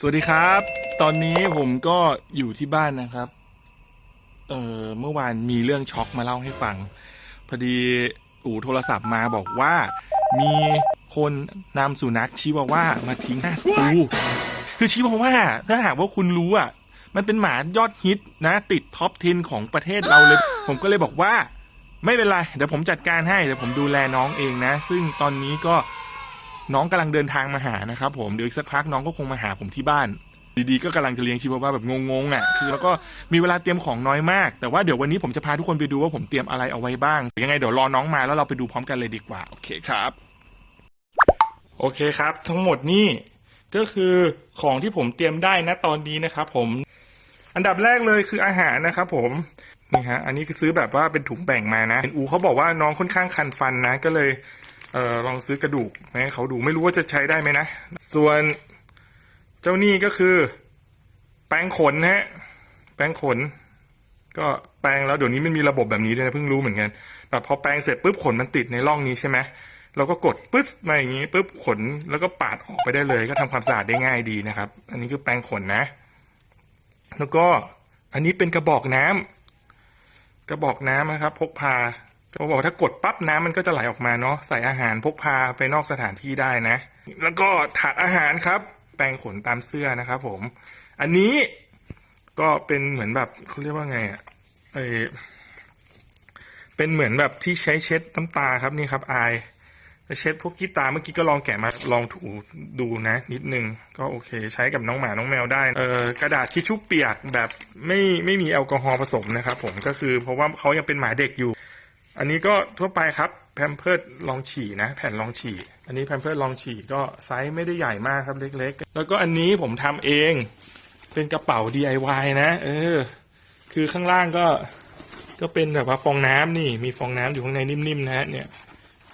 สวัสดีครับ ตอนนี้ผมก็อยู่ที่บ้านนะครับ เอ่อเมื่อวานมีเรื่องช็อกมาเล่าให้ฟัง พอดีอู่โทรศัพท์มาบอกว่า มีคนนำสุนัขชิวาว่ามาทิ้งหน้าสตูคือชิวาว่าถ้าหากว่าคุณรู้อะ มันเป็นหมายอดฮิตนะ ติดท็อป 10 ของประเทศเราเลย ผมก็เลยบอกว่า ไม่เป็นไร เดี๋ยวผมจัดการให้ เดี๋ยวผมดูแลน้องเองนะ ซึ่งตอนนี้ก็ น้องกำลังเดินทางมาหานะครับผมเดี๋ยวอีกสักพักน้องก็คงมาหาผมที่บ้าน ดีๆก็กำลังจะเลี้ยงชิวาว่าแบบงงๆอะคือแล้วก็มีเวลาเตรียมของน้อยมาก แต่ว่าเดี๋ยววันนี้ผมจะพาทุกคนไปดูว่าผมเตรียมอะไรเอาไว้บ้างยังไงเดี๋ยวรอน้องมาแล้วเราไปดูพร้อมกันเลยดีกว่าโอเคครับ โอเคครับ ทั้งหมดนี่ก็คือของที่ผมเตรียมได้นะตอนนี้นะครับผมอันดับแรกเลยคืออาหารนะครับผมนี่ฮะอันนี้คือซื้อแบบว่าเป็นถุงแบ่งมานะเห็นอูเขาบอกว่าน้องค่อนข้างคันฟันนะก็เลย เออลองซื้อกระดูกให้เขาดูไม่รู้ว่าจะใช้ได้ไหมนะ ส่วนเจ้านี่ก็คือ แปรงขนนะฮะ แปรงขน ก็แปรงแล้วเดี๋ยวนี้มันมีระบบแบบนี้ด้วยนะเพิ่งรู้เหมือนกันแบบพอแปรงเสร็จปุ๊บขนมันติดในร่องนี้ใช่ไหมเราก็กดปึ๊ดมาอย่างนี้ปุ๊บขนแล้วก็ปาดออกไปได้เลย ก็ทำความสะอาดได้ง่ายดีนะครับ อันนี้คือแปรงขนนะ แล้วก็อันนี้เป็นกระบอกน้ำกระบอกน้ำนะครับ พกพา เขาบอกถ้ากดปั๊บน้ำมันก็จะไหลออกมาเนาะใส่อาหารพกพาไปนอกสถานที่ได้นะ แล้วก็ถาดอาหารครับ แปรงขนตามเสื้อนะครับผม อันนี้ก็เป็นเหมือนแบบเขาเรียกว่าไงอะเออเป็นเหมือนแบบที่ใช้เช็ดน้ำตาครับนี่ครับอายเช็ดพวกขี้ตาเมื่อกี้ก็ลองแกะมาลองถูดูนะ นิดนึงก็โอเค ใช้กับน้องหมาน้องแมวได้เออกระดาษทิชชู่เปียกแบบไม่ไม่มีแอลกอฮอล์ผสมนะครับผมก็คือเพราะว่าเขายังเป็นหมาเด็กอยู่ อันนี้ก็ทั่วไปครับแพมเพิร์ดลองฉี่นะ แผ่นลองฉี่ อันนี้แพมเพิร์ดลองฉี่ก็ไซส์ไม่ได้ใหญ่มากครับเล็ก ๆ แล้วก็อันนี้ผมทำเองเป็นกระเป๋า DIY นะเออ คือข้างล่างก็ก็เป็นแบบว่าฟองน้ำนี่มีฟองน้ำอยู่ข้างในนิ่มๆนะฮะเนี่ย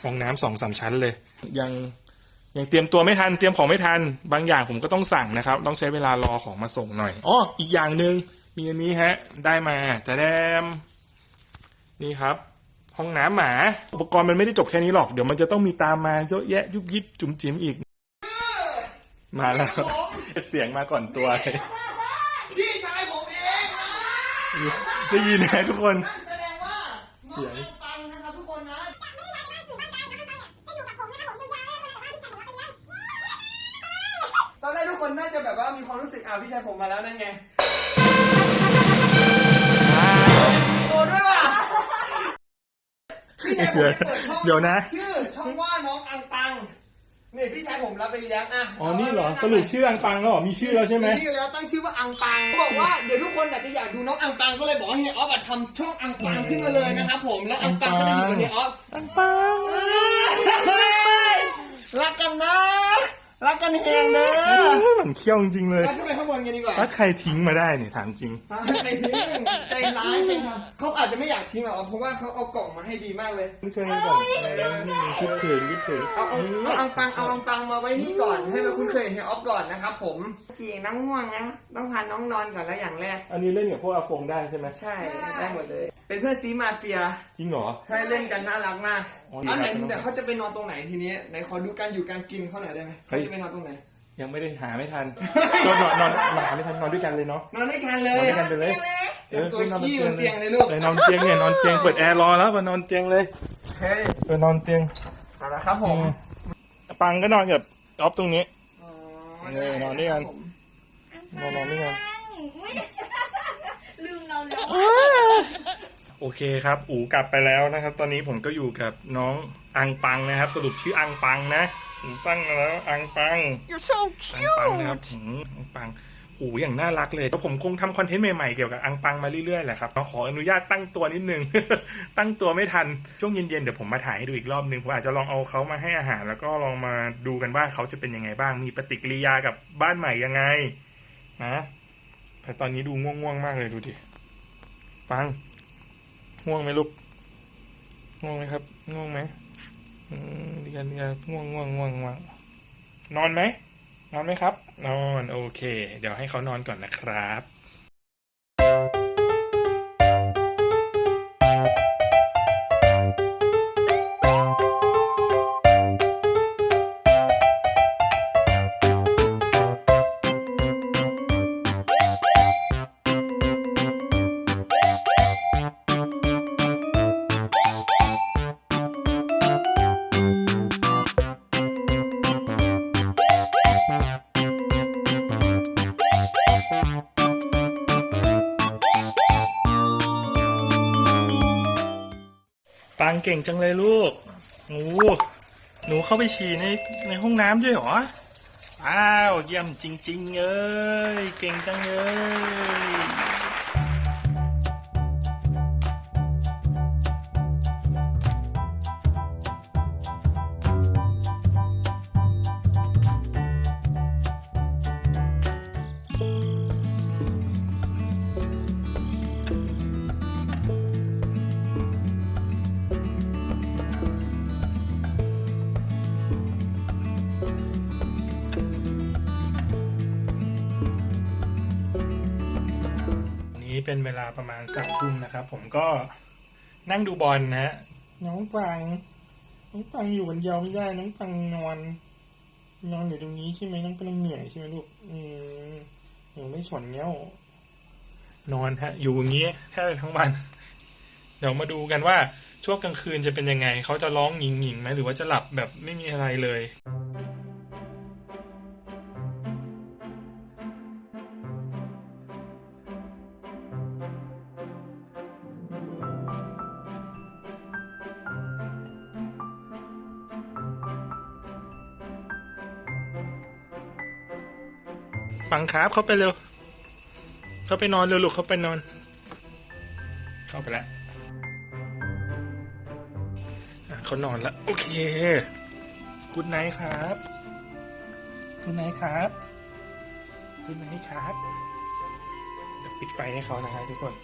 ฟองน้ำสองสามชั้นเลย ยังยังเตรียมตัวไม่ทันเตรียมของไม่ทัน บางอย่างผมก็ต้องสั่งนะครับ ต้องใช้เวลารอของมาส่งหน่อยอ๋ออีกอย่างหนึ่งมีอันนี้ฮะ ได้มาจะแดมนี่ครับ ห้องน้ำหมา อุปกรณ์มันไม่ได้จบแค่นี้หรอก เดี๋ยวมันจะต้องมีตามมาเยอะแยะยุบยิบจุ๋มจิ๋มอีก มาแล้ว เสียงมาก่อนตัวเลยพี่ชายผมเองได้ยินไหมทุกคน แสดงว่าน้องอังปังนะครับทุกคนนะตอนแรกทุกคนน่าจะแบบว่ามีความรู้สึกอ่าพี่ชายผมมาแล้วนั่นไงโดนด้วยว่ะ พี่ชายผมเปิดช่องเดี๋ยวนะ ชื่อช่องว่าน้องอังปังนี่พี่ชายผมรับไปเลี้ยงอะอ๋อ นี่เหรอ สรุปชื่ออังปังแล้วเหรอ มีชื่อแล้วใช่ไหม ชื่อแล้วตั้งชื่อว่าอังปังเขาบอกว่าเดี๋ยวทุกคนอาจจะอยากดูน้องอังปังก็เลยบอกให้เฮียออฟอะทำช่องอังปังขึ้นมาเลยนะครับผมแล้วอังปังก็ได้อยู่กับเฮียออฟอังปังรักกันนะ รักกันเฮงเด้อมันเขี้ยวจริงๆเลยรักขึ้นไปข้างบนกันดีกว่าถ้าใครทิ้งมาได้เนี่ยถามจริงใจทิ้งใจร้ายจังครับเขาอาจจะไม่อยากทิ้งหรอกเพราะว่าเขาเอากล่องมาให้ดีมากเลยไม่เคยก่อนนี่คิดเขินคิดเขินเอาเอาเอาอังปังเอาอังปังมาไว้นี่ก่อนให้มาคุ้นเคยเฮียออฟก่อนนะครับผมกี่น้องง่วงนะต้องพาน้องนอนก่อนแล้วอย่างแรก อันนี้เล่นกับพวกอาฟงได้ใช่ไหมใช่ได้หมดเลยเป็นเพื่อนซีมาเฟียจริงเหรอ ใช่เล่นกันน่ารักมากอ๋ออันไหนดีครับแต่เขาจะไปนอนตรงไหนทีนี้ไหนขอดูการอยู่การกินเขาหน่อยได้ไหมเฮ้เขาย จะไปนอนตรงไหน ยังไม่ได้หาไม่ทัน ก็นอนนอนนอนหาไม่ทันนอนด้วยกันเลยเนาะนอนด้วยกันเลนอนย ด้วยกันไปเลยเตรียมตัวขี้บนเตียงเลยลูกเออนอนเตียงเนี่ยนอนเตียงเปิดแอร์รอแล้วมานอนเตียงเลยเฮ้ยเออนอนเตียงเอาละครับผมปังก็นอนกับออฟตรงนี้อ๋อเออนอนด้วยกันครับผมนอนนอนด้วยกันลืมเราแล้ว โอเคครับ อูกลับไปแล้วนะครับ ตอนนี้ผมก็อยู่กับน้องอังปังนะครับ สรุปชื่ออังปังนะอูตั้งมาแล้วอังปัง You're so อังปังนะครับหืมอังปังอูอย่างน่ารักเลยแล้วผมคงทำคอนเทนต์ใหม่ๆเกี่ยวกับอังปังมาเรื่อยๆแหละครับขออนุญาตตั้งตัวนิดนึง ตั้งตัวไม่ทันช่วงเย็นๆเดี๋ยวผมมาถ่ายให้ดูอีกรอบนึงผมอาจจะลองเอาเขามาให้อาหาร แล้วก็ลองมาดูกันว่าเขาจะเป็นยังไงบ้าง มีปฏิกิริยากับบ้านใหม่ยังไงนะแต่ตอนนี้ดูง่วงๆมากเลยดูดิปัง ง่วงไหมลูก ง่วงไหมครับ ง่วงไหมเดียวเดียวง่วงง่วงง่วงง่วงนอนไหม นอนไหมครับ นอน โอเค เดี๋ยวให้เขานอนก่อนนะครับ เก่งจังเลยลูกโอ้หนูเข้าไปฉี่ในในห้องน้ำด้วยเหรอ อ้าว เยี่ยมจริง ๆเลยเก่งจังเลย เป็นเวลาประมาณสามทุ่มนะครับ ผมก็นั่งดูบอลนะฮะน้องปังน้องปังอยู่คนเดียวไม่ได้น้องปังนอนนอนอยู่ตรงนี้ใช่ไหมน้องปังเหนื่อยใช่ไหมลูกอืมหนูไม่สนเนี้ยนอนฮะ อยู่อย่างนี้แทบทั้งวัน เดี๋ยวมาดูกันว่าช่วงกลางคืนจะเป็นยังไง เขาจะร้องหญิงหญิงๆไหมหรือว่าจะหลับแบบไม่มีอะไรเลย ปังครับเขาไปเร็วเขาไปนอนเร็วลูกเขาไปนอน เข้าไปแล้วเขานอนแล้ว โอเคกุดไนท์ครับกุดไนท์ครับกุดไนท์ครับเดี๋ยวปิดไฟให้เขานะฮะทุกคน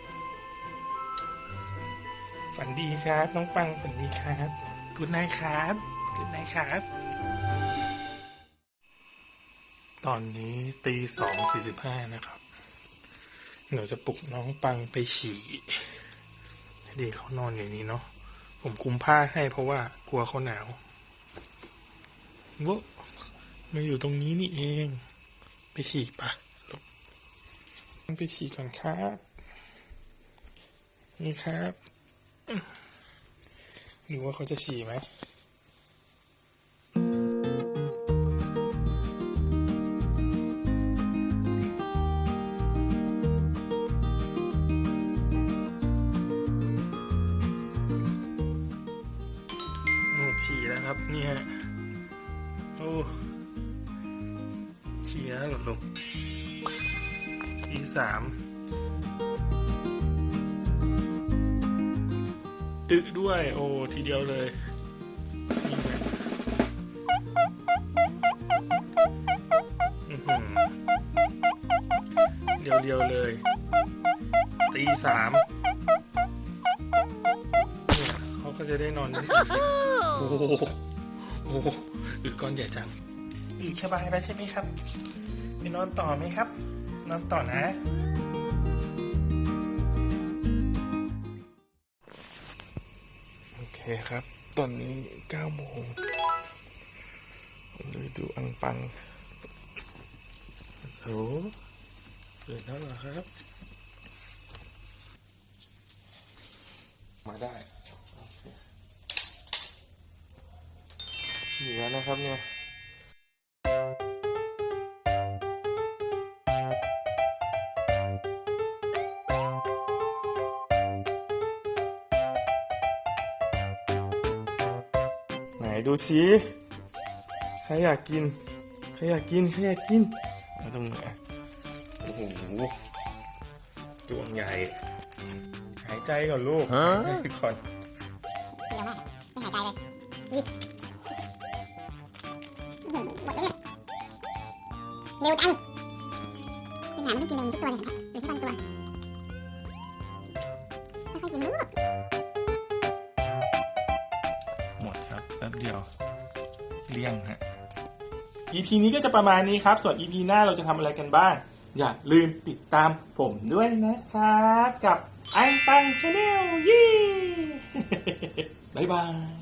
ฝันดีครับ น้องปังฝันดีครับกุดไนท์ครับกุดไนท์ครับ อนนี้ตีสองสี่สิบห้านะครับเดี๋ยวจะปลุกน้องปังไปฉี่ดีเขานอนอย่างนี้เนาะผมคุมผ้าให้เพราะว่ากลัวเขาหนาวว้ามาอยู่ตรงนี้นี่เอง ไปฉี่ปะลูกไปฉี่ก่อนครับ นี่ครับดูว่าเขาจะฉี่ไหม สามอึด้วย โอ้ ทีเดียวเลยนี่ไงอื้อหือเดียวเดียวๆเลย ตีสามเนี่ยเขาก็จะได้นอนได้ดีโอ้โหโอ้โหอึก้อนใหญ่จังอึสบายแล้วใช่ไหมครับไปนอนต่อไหมครับ นอนต่อนะ โอเคครับ ตอนนี้เก้าโมงเลยดูอังปังโอ้โหตื่นแล้วเหรอครับ มาได้ฉี่แล้วนะครับเนี่ย ดูสิใครอยากกินใครอยากกินใครอยากกินเอาตรงไหนโอ้โหดวงใหญ่ หายใจก่อนลูกหายใจก่อนเร็วมากไม่หายใจเลยนี่หมดเลยเร็วจัง แป๊บเดียวเลี่ยงฮะ EP นี้ก็จะประมาณนี้ครับ ส่วน EP หน้าเราจะทำอะไรกันบ้าง อย่าลืมติดตามผมด้วยนะครับ กับอันปังชาแนลยี่ บ๊ายบาย